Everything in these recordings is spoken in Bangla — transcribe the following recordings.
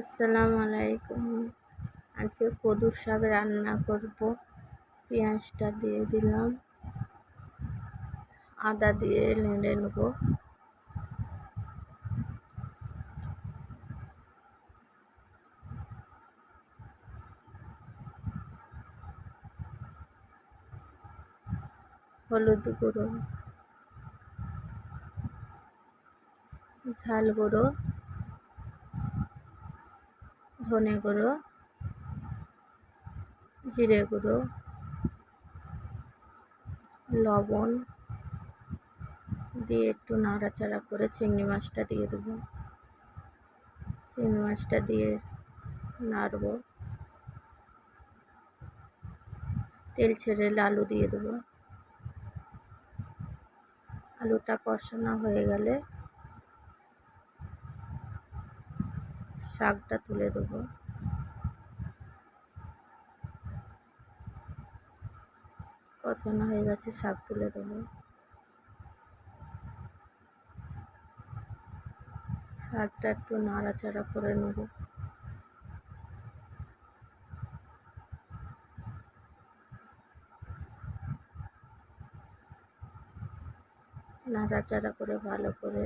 আসসালামু আলাইকুম। আজকে কদুর শাক রান্না করব। পেঁয়াজটা দিয়ে দিলাম। আদা দিয়ে নেড়ে নেব। হলুদ গুঁড়ো, ঝাল গুঁড়ো। ধনে গুঁড়ো, জিরে গুঁড়ো, লবণ দিয়ে একটু নাড়াচাড়া করে চিংড়ি মাছটা দিয়ে দেবো। চিংড়ি মাছটা দিয়ে নাড়ব। তেল ছেড়ে আলু দিয়ে দেবো। আলুটা কষানো হয়ে গেলে শাকটা তুলে দেবো। কষানো হয়ে গেছে, শাক তুলে দেবো। শাকটা একটু নাড়াচাড়া করে নেব। নাড়াচাড়া করে ভালো করে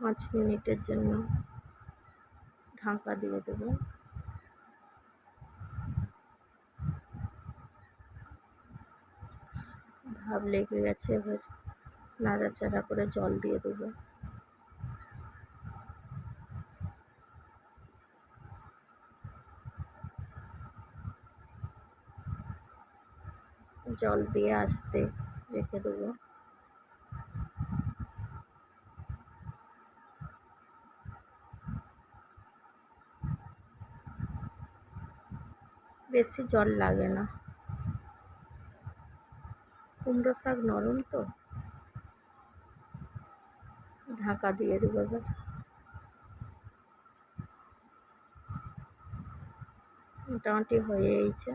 পাঁচ মিনিটের জন্য ঢাকা দিয়ে দেব। ভাব লেগে গেছে, এবার নাড়াচাড়া করে জল দিয়ে দেবো। জল দিয়ে আসতে রেখে দেবো। বেশি জল লাগে না। কুমড়ো শাক নরম তো? ঢাকা দিয়ে দেবো এবার। মোটামুটি হয়ে গেছে